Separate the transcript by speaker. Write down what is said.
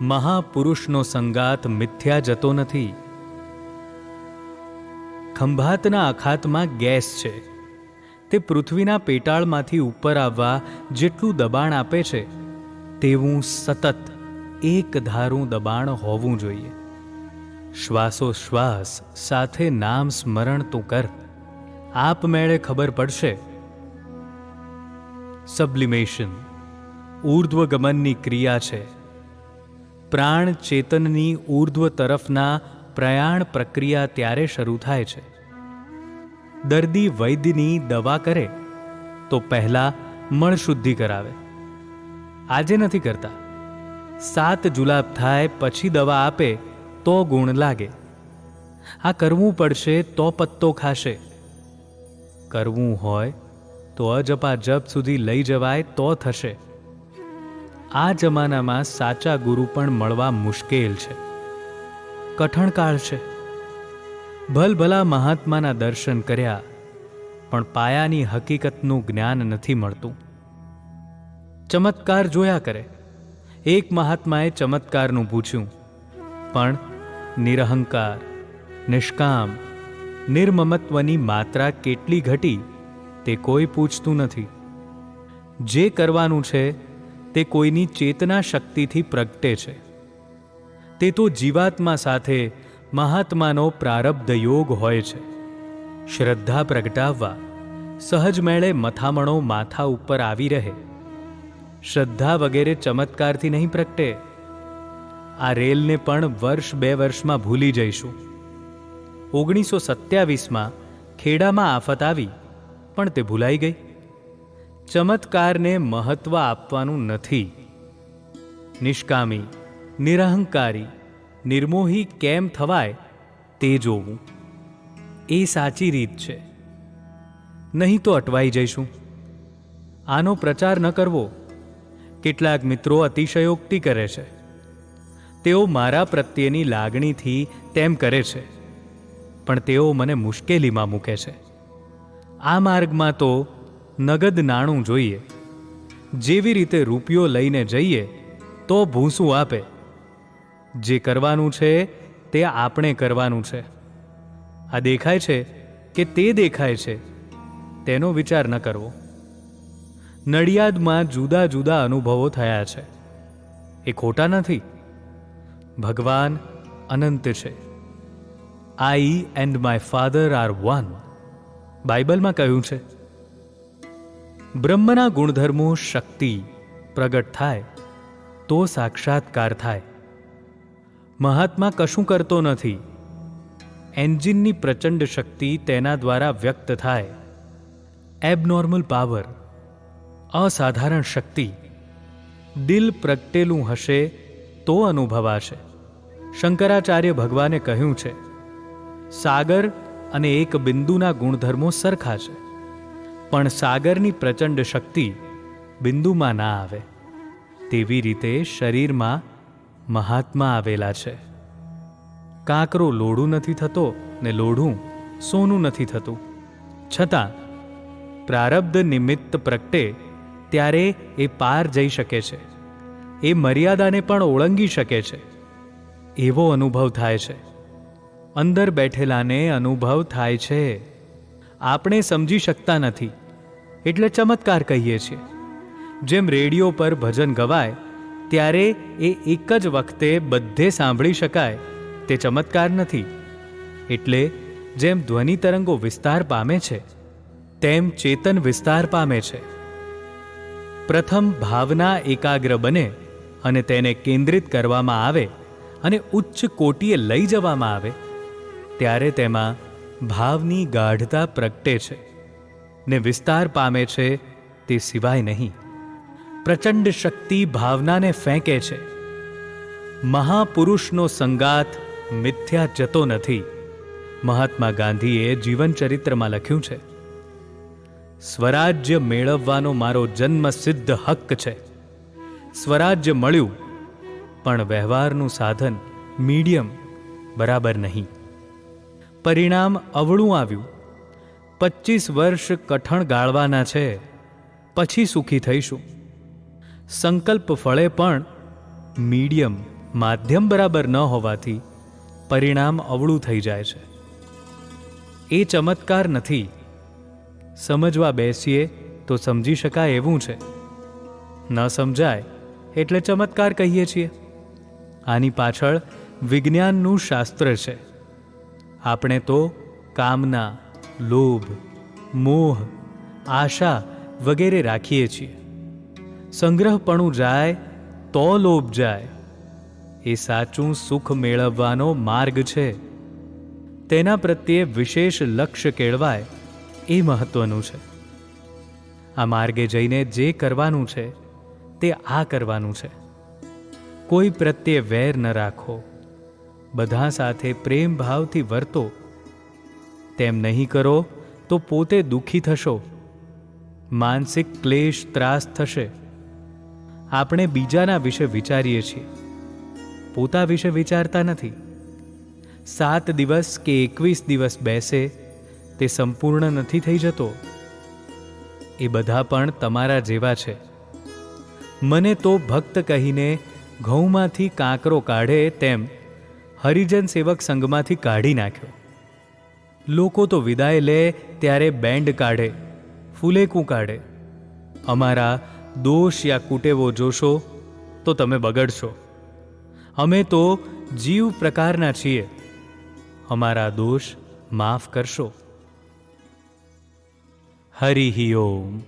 Speaker 1: મહાપુરુષનો સંગાત મિથ્યા જતો નથી. ખંભાતના અખાતમાં ગેસ છે. તે પૃથ્વીના પેટાળમાંથી ઉપર આવવા જેટલું દબાણ આપે છે, તેવું સતત એક ધારું દબાણ હોવું જોઈએ. શ્વાસોશ્વાસ સાથે નામ સ્મરણ તું કર. આપમેળે ખબર પડશે. સબ્લિમેશન ઊર્ધ્વગમનની ક્રિયા છે. પ્રાણ ચેતનની ઊર્ધ્વ તરફના પ્રયાણ પ્રક્રિયા ત્યારે શરૂ થાય છે. દર્દી વૈદ્યની દવા કરે, તો પહેલા મળશુદ્ધિ કરાવે. આજે નથી કરતા. સાત જુલાબ થાય પછી દવા આપે, તો ગુણ લાગે. આ કરવું પડશે તો પત્તો ખાશે. કરવું હોય તો અજપા જપ સુધી લઈ જવાય તો થશે. આ જમાનામાં સાચા ગુરુ પણ મળવા મુશ્કેલ છે. કઠણ કાળ છે. ભલભલા મહાત્માના દર્શન કર્યા, પણ પાયાની હકીકતનું જ્ઞાન નથી મળતું. ચમત્કાર જોયા કરે. એક મહાત્માએ ચમત્કારનું પૂછ્યું, પણ નિરહંકાર, નિષ્કામ, નિર્મમત્વની માત્રા કેટલી ઘટી તે કોઈ પૂછતું નથી. જે કરવાનું છે તે કોઈની ચેતના શક્તિથી પ્રગટે છે. તે તો જીવાત્મા સાથે મહાત્માનો પ્રારબ્ધ યોગ હોય છે. શ્રદ્ધા પ્રગટાવવા, સહજ મેળે મથામણો માથા ઉપર આવી રહે. શ્રદ્ધા વગેરે ચમત્કારથી નહીં પ્રગટે. આ રેલને પણ વર્ષ બે વર્ષમાં ભૂલી જઈશું. ઓગણીસો સત્યાવીસમાં ખેડામાં આફત આવી, પણ તે ભૂલાઈ ગઈ. ચમત્કારને મહત્વ આપવાનું નથી. નિષ્કામી, નિરહંકારી, નિર્મોહી કેમ થવાય તે જોવું. એ સાચી રીત છે. નહીં તો અટવાઈ જઈશું. આનો પ્રચાર ન કરવો. કેટલાક મિત્રો અતિશયોક્તિ કરે છે. તેઓ મારા પ્રત્યેની લાગણીથી તેમ કરે છે. પણ તેઓ મને મુશ્કેલીમાં મૂકે છે. આ માર્ગમાં તો નગદ નાણું જોઈએ. જેવી રીતે રૂપિયો લઈને જઈએ, તો ભૂસું આપે. જે કરવાનું છે, તે આપણે કરવાનું છે. આ દેખાય છે કે તે દેખાય છે. તેનો વિચાર ન કરવો. નડિયાદમાં જુદા જુદા અનુભવો થયા છે. એ ખોટા નથી. ભગવાન અનંત છે. I and my father are one બાઇબલમાં કહ્યું છે બ્રહ્મના ગુણધર્મો શક્તિ પ્રગટ થાય, તો સાક્ષાત્કાર થાય. મહાત્મા કશું કરતો નથી. એન્જિનની પ્રચંડ શક્તિ તેના દ્વારા વ્યક્ત થાય. એબનોર્મલ પાવર, અસાધારણ શક્તિ. દિલ પ્રગટેલું હશે તો અનુભવાશે. શંકરાચાર્ય ભગવાને કહ્યું છે, સાગર અને એક બિંદુના ગુણધર્મો સરખા છે પણ સાગરની પ્રચંડ શક્તિ બિંદુમાં ના આવે. તેવી રીતે શરીરમાં મહાત્મા આવેલા છે. કાંકરો લોઢું નથી થતો ને લોઢું સોનું નથી થતું. છતાં, પ્રારબ્ધ નિમિત્ત પ્રગટે ત્યારે એ પાર જઈ શકે છે. એ મર્યાદાને પણ ઓળંગી શકે છે. એવો અનુભવ થાય છે. અંદર બેઠેલાને અનુભવ થાય છે. આપણે સમજી શકતા નથી, એટલે ચમત્કાર કહીએ છીએ. જેમ રેડિયો પર ભજન ગવાય, ત્યારે એ એક જ વખતે બધે સાંભળી શકાય, તે ચમત્કાર નથી. એટલે જેમ ધ્વનિ તરંગો વિસ્તાર પામે છે, તેમ ચેતન વિસ્તાર પામે છે. પ્રથમ ભાવના એકાગ્ર બને અને તેને કેન્દ્રિત કરવામાં આવે અને ઉચ્ચ કોટીએ લઈ જવામાં આવે, ત્યારે તેમાં ભાવની ગાઢતા પ્રગટે છે ને વિસ્તાર પામે છે તે સિવાય નહીં. પ્રચંડ શક્તિ ભાવનાને ફેંકે છે. મહાપુરુષનો સંગાત મિથ્યા જતો નથી. મહાત્મા ગાંધીએ જીવનચરિત્રમાં લખ્યું છે, સ્વરાજ્ય મેળવવાનો મારો જન્મ સિદ્ધ હક્ક છે. સ્વરાજ્ય મળ્યું, પણ વ્યવહારનું સાધન મીડિયમ બરાબર નહીં. પરિણામ અવળું આવ્યું. પચીસ વર્ષ કઠણ ગાળવાના છે, પછી સુખી થઈશું. સંકલ્પ ફળે પણ મીડિયમ, માધ્યમ બરાબર ન હોવાથી પરિણામ અવળું થઈ જાય છે. એ ચમત્કાર નથી. સમજવા બેસીએ તો સમજી શકાય એવું છે. ન સમજાય એટલે ચમત્કાર કહીએ છીએ. આની પાછળ વિજ્ઞાનનું શાસ્ત્ર છે. આપણે તો કામના, લોભ, મોહ, આશા વગેરે રાખીએ છીએ. સંગ્રહપણું જાય તો લોભ જાય. એ સાચું સુખ મેળવવાનો માર્ગ છે. તેના પ્રત્યે વિશેષ લક્ષ્ય કેળવાય એ મહત્વનું છે. આ માર્ગે જઈને જે કરવાનું છે, તે આ કરવાનું છે. કોઈ પ્રત્યે વેર ન રાખો. બધા સાથે પ્રેમ ભાવથી વર્તો. તેમ નહીં કરો, તો પોતે દુઃખી થશો. માનસિક ક્લેશ ત્રાસ થશે. આપણે બીજાના વિશે વિચારીએ છીએ. પોતા વિશે વિચારતા નથી. સાત દિવસ કે એકવીસ દિવસ બેસે, તે સંપૂર્ણ નથી થઈ જતો. એ બધા પણ તમારા જેવા છે. મને તો ભક્ત કહીને ઘઉંમાંથી કાંકરો કાઢે તેમ. હરિજન સેવક સંઘમાંથી કાઢી નાખ્યો. લોકો તો વિદાય લે ત્યારે બેન્ડ કાઢે ફૂલેકું કાઢે. અમારા દોષ યા કુટેવો જોશો તો તમે બગડશો. અમે તો જીવ પ્રકારના છીએ. અમારા દોષ માફ કરશો. હરિ ઓમ.